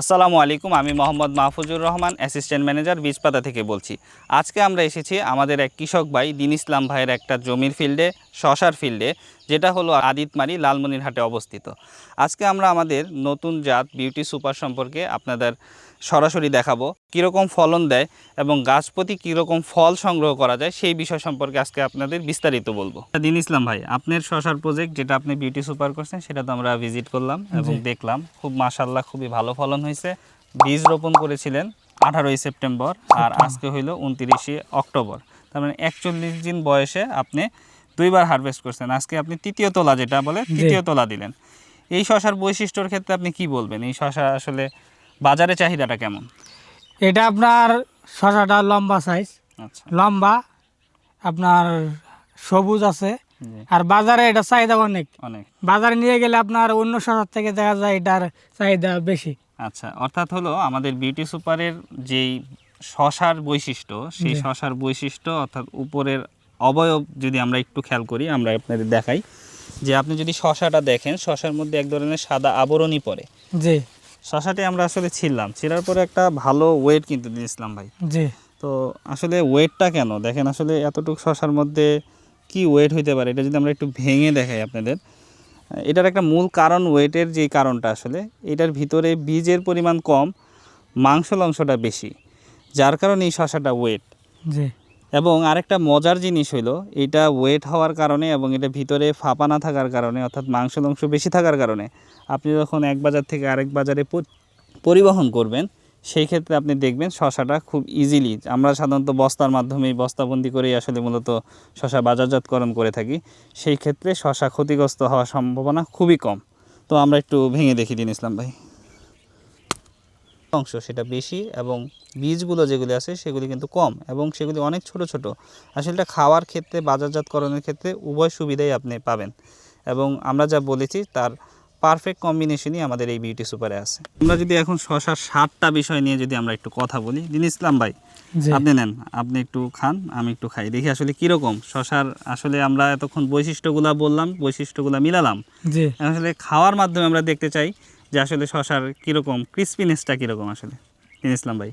আসসালামু আলাইকুম, আমি মোহাম্মদ মাহফুজুর রহমান অ্যাসিস্ট্যান্ট ম্যানেজার বীজপাতা থেকে বলছি। আজকে আমরা এসেছি আমাদের এক কৃষক ভাই, দিন ইসলাম ভাইয়ের একটা জমির ফিল্ডে শশার ফিল্ডে যেটা হলো আদিতমারি লালমনিরহাটে অবস্থিত। আজকে আমরা আমাদের নতুন জাত বিউটি সুপার সম্পর্কে আপনাদের সরাসরি দেখাবো কীরকম ফলন দেয় এবং গাছ প্রতি কীরকম ফল সংগ্রহ করা যায় সেই বিষয় সম্পর্কে আজকে আপনাদের বিস্তারিত বলব। দিন ইসলাম ভাই আপনার শশার প্রজেক্ট যেটা আপনি বিউটি সুপার করছেন সেটা তো আমরা ভিজিট করলাম এবং দেখলাম খুব মাশাল্লাহ খুবই ভালো ফলন হয়েছে। বীজ রোপণ করেছিলেন আঠারোই সেপ্টেম্বর আর আজকে হইল উনত্রিশে অক্টোবর। তার মানে একচল্লিশ দিন বয়সে আপনি দুইবার হারভেস্ট করছেন। আজকে আপনি তৃতীয় তোলা যেটা বলে তৃতীয় তোলা দিলেন। এই শশার বৈশিষ্ট্যর ক্ষেত্রে আপনি কি বলবেন? এই শশা আসলে বাজারে চাহিদাটা কেমন? এটা আপনার শশাটা লম্বা সাইজ আচ্ছা। লম্বা আপনার সবুজ আছে আর বাজারে এটা চাহিদা অনেক। অনেক। বাজারে নিয়ে গেলে আপনার অন্য শশার থেকে দেখা যায় এটার চাহিদা বেশি। আচ্ছা অর্থাৎ হলো আমাদের বিউটি সুপারের যেই শশার বৈশিষ্ট্য সেই শশার বৈশিষ্ট্য অর্থাৎ উপরের অবয়ব যদি আমরা একটু খেয়াল করি আমরা আপনাদের দেখাই যে আপনি যদি শশাটা দেখেন শশার মধ্যে এক ধরনের সাদা আবরণই পড়ে। জি। শশাটি আমরা আসলে ছিললাম ছিলার পরে একটা ভালো ওয়েট কিন্তু দিয়েছিলাম ভাই। জি। তো আসলে ওয়েটটা কেন? দেখেন আসলে এতটুকু শশার মধ্যে কি ওয়েট হইতে পারে? এটা যদি আমরা একটু ভেঙে দেখাই আপনাদের। এটার একটা মূল কারণ ওয়েটের যে কারণটা আসলে এটার ভিতরে বীজের পরিমাণ কম মাংসল অংশটা বেশি যার কারণে এই শশাটা ওয়েট জি। এবং আরেকটা মজার জিনিস হলো এটা ওয়েট হওয়ার কারণে এবং এটা ভিতরে ফাঁপা না থাকার কারণে, অর্থাৎ মাংস অংশ বেশি থাকার কারণে, আপনি যখন এক বাজার থেকে আরেক বাজারে পরিবহন করবেন, সেই ক্ষেত্রে আপনি দেখবেন শশাটা খুব ইজিলি আমরা সাধারণত বস্তার মাধ্যমেই বস্তাবন্দি করেই আসলে মূলত শশা বাজারজাতকরণ করে থাকি, সেই ক্ষেত্রে শশা ক্ষতিগ্রস্ত হওয়ার সম্ভাবনা খুবই কম। তো আমরা একটু ভেঙে দেখি দিন ইসলাম ভাই। অংশ সেটা বেশি এবং বীজগুলো যেগুলি আছে সেগুলি কিন্তু কম এবং সেগুলি অনেক ছোট ছোট। আসলে এটা খাওয়ার ক্ষেত্রে বাজারজাতকরণের ক্ষেত্রে উভয় সুবিধাই আপনি পাবেন এবং আমরা যা বলেছি তার পারফেক্ট কম্বিনেশনই আমাদের এই বিউটি সুপারে আছে। আমরা যদি এখন শশার সাতটা বিষয় নিয়ে যদি আমরা একটু কথা বলি দিন ইসলাম ভাই আপনি নেন আপনি একটু খান আমি একটু খাই দেখি আসলে কীরকম। শশার আসলে আমরা এতক্ষণ বৈশিষ্ট্যগুলা বললাম বৈশিষ্ট্যগুলা মিলালাম। আসলে খাওয়ার মাধ্যমে আমরা দেখতে চাই যে আসলে শশার কীরকম ক্রিসপিনেসটা কীরকম আসলে? ইসলাম ভাই।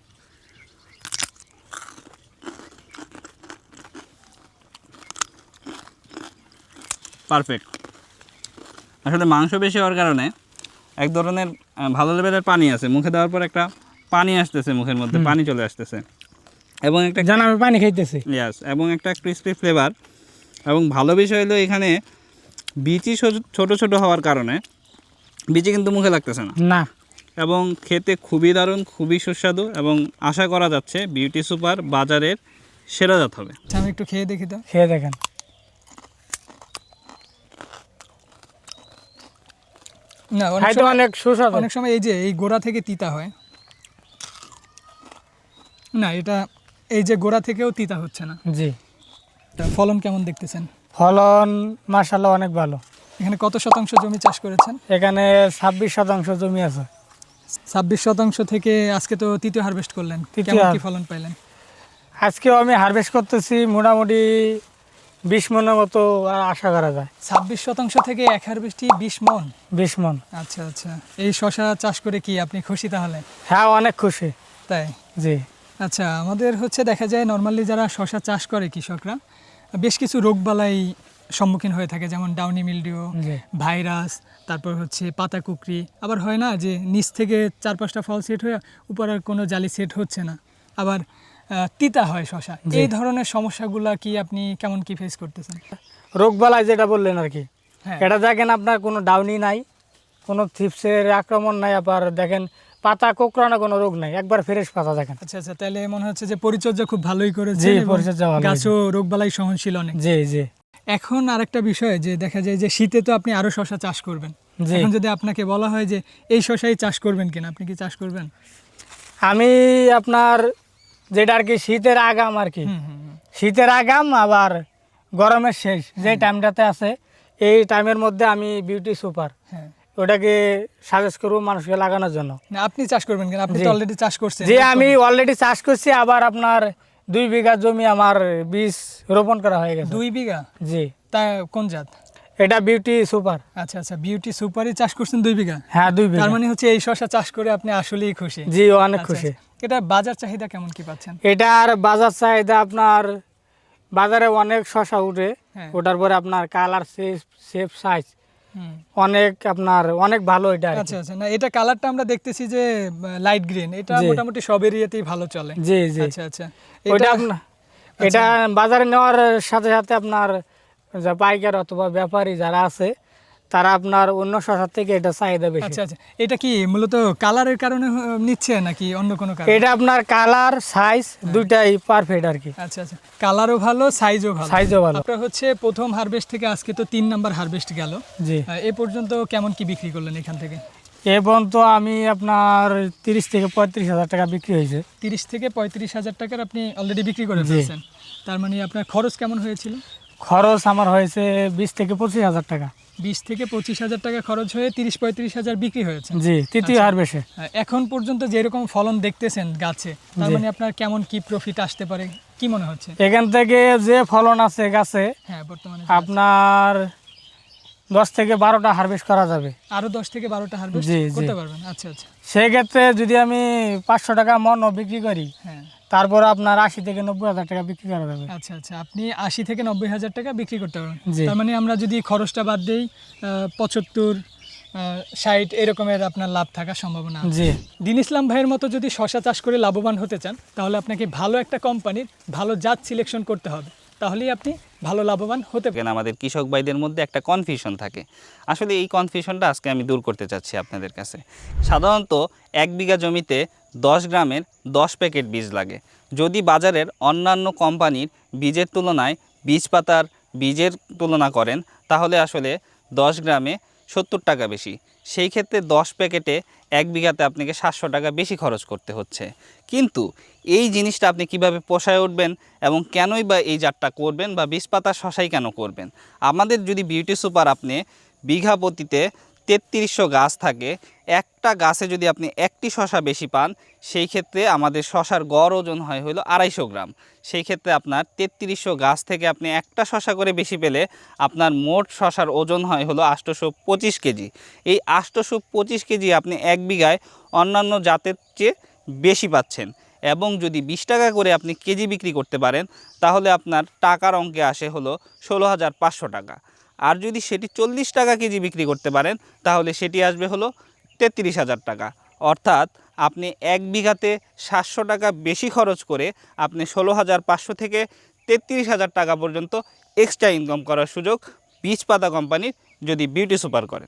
পারফেক্ট আসলে মাংস বেশি হওয়ার কারণে এক ধরনের ভালো লেভেলের পানি আছে। মুখে দেওয়ার পর একটা পানি আসতেছে মুখের মধ্যে পানি চলে আসতেছে। এবং একটা জান আমি পানি খাইতেছি। ইয়াস এবং একটা ক্রিস্পি ফ্লেভার এবং ভালো বিষয় হলো এখানে বিচি ছোট ছোট হওয়ার কারণে বিচি কিন্তু মুখে লাগতেছে না। না। এবং খেতে খুবই দারুণ খুবই সুস্বাদু এবং আশা করা যাচ্ছে বিউটি সুপার বাজারের সেরা জাত হবে। আচ্ছা আমি একটু খেয়ে দেখি তো। খেয়ে দেখেন। না অনেক সুস্বাদু। অনেক সময় এই যে এই গোড়া থেকে তিতা হয়। না এটা এই যে গোড়া থেকেও তিতা হচ্ছে না। জি। ফলন কেমন দেখতেছেন? ফলন মার্শাল্লাহ অনেক ভালো। এখানে কত শতাংশ জমি চাষ করেছেন? এখানে ছাব্বিশ শতাংশ জমি আছে। ছাব্বিশ শতাংশ থেকে আজকে তো তৃতীয় হারভেস্ট করলেন। কেমন কি ফলন পাইলেন? আজকেও আমি হারভেস্ট করতেছি মোটামুটি বিশ মনের মতো আশা করা যায়। ছাব্বিশ শতাংশ থেকে এক হারভেস্টই বিশ মন? বিশ মন। আচ্ছা আচ্ছা। এই শশা চাষ করে কি আপনি খুশি তাহলে? হ্যাঁ অনেক খুশি। তাই? জি। আচ্ছা আমাদের হচ্ছে দেখা যায় নর্মালি যারা শশা চাষ করে কৃষকরা বেশ কিছু রোগবালাই সম্মুখীন হয়ে থাকে যেমন ডাউনি মিলডিও ভাইরাস তারপর হচ্ছে পাতা কুকরি। আবার হয় না যে নিচ থেকে চার পাঁচটা ফল সেট হয়ে উপর আর কোনো জালি সেট হচ্ছে না। আবার তিতা হয় শশা। এই ধরনের সমস্যাগুলা কি আপনি কেমন কি ফেস করতেছেন? রোগবালাই যেটা বললেন আর কি হ্যাঁ। এটা দেখেন আপনার কোনো ডাউনি নাই কোনো থিপসের আক্রমণ নাই আবার দেখেন পাতা কোকড়ানো কোনো রোগ নাই একবার ফ্রেশ পাতা দেখেন। আচ্ছা আচ্ছা তাহলে মনে হচ্ছে যে পরিচর্যা খুব ভালোই করেছে পরিচর্যা গাছও রোগবালাই সহনশীল অনেক। জি জি। এখন আরেকটা বিষয় যে দেখা যায় যে শীতে তো আপনি আরও শশা চাষ করবেন। এখন যদি আপনাকে বলা হয় যে এই শশাই চাষ করবেন কিনা আপনি কি চাষ করবেন? আমি আপনার যেটা আর কি শীতের আগাম আর কি। শীতের আগাম আবার গরমের শেষ যে টাইমটাতে আছে এই টাইমের মধ্যে আমি বিউটি সুপার। হ্যাঁ। ওটাকে সাজেস্ট করব মানুষকে লাগানোর জন্য। আপনি চাষ করবেন কিনা? আপনি অলরেডি চাষ করছেন। যে আমি অলরেডি চাষ করছি আবার আপনার দুই বিঘা জমি আমার বীজ রোপণ করা হয়ে গেছে। দুই বিঘা? জি। তা কোন জাত? এটা বিউটি সুপার। আচ্ছা আচ্ছা বিউটি সুপারই চাষ করছেন দুই বিঘা? হ্যাঁ দুই বিঘা। তার মানে হচ্ছে এই শশা চাষ করে আপনি আসলেই খুশি। জি অনেক আচ্ছা, খুশি। আচ্ছা। এটা বাজার চাহিদা কেমন কি পাচ্ছেন? এটার বাজার চাহিদা আপনার বাজারে অনেক শশা উঠে। হ্যাঁ। ওটার পরে আপনার কালার শেপ শেপ সাইজ। অনেক আপনার অনেক ভালো এটা। আচ্ছা আচ্ছা। না এটা কালারটা আমরা দেখতেছি যে লাইট গ্রিন এটা মোটামুটি সব এরিয়াতেই ভালো চলে। জি জি। আচ্ছা আচ্ছা। এটা আপনার এটা বাজারে নেওয়ার সাথে সাথে আপনার যা পাইকার অথবা ব্যাপারী যারা আছে তারা আপনার অন্য শশার থেকে এটা চাহিদা বেশি। আচ্ছা আচ্ছা। এটা কি মূলত কালারের কারণে নিচ্ছে নাকি অন্য কোনো কারণ? এটা আপনার কালার সাইজ দুইটাই পারফেক্ট আর কি। আচ্ছা আচ্ছা। কালারও ভালো সাইজও ভালো। সাইজও ভালো। আপনার হচ্ছে প্রথম হারভেস্ট থেকে আজকে তো তিন নাম্বার হারভেস্ট গেল। জি। এ পর্যন্ত কেমন কি বিক্রি করলেন এখান থেকে? এ পর্যন্ত আমি আপনার তিরিশ থেকে পঁয়ত্রিশ হাজার টাকা বিক্রি হয়েছে। তিরিশ থেকে পঁয়ত্রিশ হাজার টাকার আপনি অলরেডি বিক্রি করে। ফেলছেন। তার মানে আপনার খরচ কেমন হয়েছিল? খরচ আমার হয়েছে বিশ থেকে পঁচিশ হাজার টাকা। বিশ থেকে পঁচিশ হাজার টাকা খরচ হয়ে তিরিশ পঁয়ত্রিশ হাজার বিক্রি হয়েছে। জি তৃতীয় হার হারভেস্টে এখন পর্যন্ত যেরকম ফলন দেখতেছেন গাছে তার মানে আপনার কেমন কি প্রফিট আসতে পারে কি মনে হচ্ছে? এখান থেকে যে ফলন আছে গাছে হ্যাঁ বর্তমানে আপনার দশ থেকে বারোটা হারভেস্ট করা যাবে। আরও দশ থেকে বারোটা হারভেস্ট। করতে পারবেন। আচ্ছা আচ্ছা। সেক্ষেত্রে যদি আমি পাঁচশো টাকা মন বিক্রি করি হ্যাঁ। তারপর আপনার আশি থেকে নব্বই হাজার টাকা বিক্রি করা যাবে। আচ্ছা আচ্ছা। আপনি আশি থেকে নব্বই হাজার টাকা বিক্রি করতে পারবেন। তার মানে আমরা যদি খরচটা বাদ দিই পঁচাত্তর ষাট এরকমের আপনার লাভ থাকার সম্ভাবনা জি। দিন ইসলাম ভাইয়ের মতো যদি শশা চাষ করে লাভবান হতে চান তাহলে আপনাকে ভালো একটা কোম্পানির ভালো জাত সিলেকশন করতে হবে। তাহলেই আপনি ভালো লাভবান হতে পারে। আমাদের কৃষক ভাইদের মধ্যে একটা কনফিউশন থাকে। আসলে এই কনফিউশনটা আজকে আমি দূর করতে চাচ্ছি আপনাদের কাছে। সাধারণত এক বিঘা জমিতে দশ গ্রামের দশ প্যাকেট বীজ লাগে। যদি বাজারের অন্যান্য কোম্পানির বীজের তুলনায় বীজ পাতার বীজের তুলনা করেন, তাহলে আসলে দশ গ্রামে সত্তর টাকা বেশি। সেই ক্ষেত্রে দশ প্যাকেটে এক বিঘাতে আপনাকে সাতশো টাকা বেশি খরচ করতে হচ্ছে। কিন্তু এই জিনিসটা আপনি কীভাবে পোষায় উঠবেন এবং কেনই বা এই জাতটা করবেন বা বীজ পাতা শশাই কেন করবেন? আমাদের যদি বিউটি সুপার আপনি বিঘা প্রতিতে তেত্রিশশো গাছ থাকে। একটা গাছে যদি আপনি একটি শশা বেশি পান, সেই ক্ষেত্রে আমাদের শশার গড় ওজন হয় হলো আড়াইশো গ্রাম। সেই ক্ষেত্রে আপনার তেত্রিশশো গাছ থেকে আপনি একটা শশা করে বেশি পেলে আপনার মোট শশার ওজন হয় হলো আষ্টশো পঁচিশ কেজি। এই আষ্টশো পঁচিশ কেজি আপনি এক বিঘায় অন্যান্য জাতের চেয়ে বেশি পাচ্ছেন এবং যদি বিশ টাকা করে আপনি কেজি বিক্রি করতে পারেন, তাহলে আপনার টাকার অঙ্কে আসে হলো ষোলো হাজার পাঁচশো টাকা। আর যদি সেটি চল্লিশ টাকা কেজি বিক্রি করতে পারেন, তাহলে সেটি আসবে হলো তেত্রিশ হাজার টাকা। অর্থাৎ আপনি এক বিঘাতে সাতশো টাকা বেশি খরচ করে আপনি ষোলো হাজার পাঁচশো থেকে তেত্রিশ হাজার টাকা পর্যন্ত এক্সট্রা ইনকাম করার সুযোগ বীজ পাতা কোম্পানির যদি বিউটি সুপার করেন।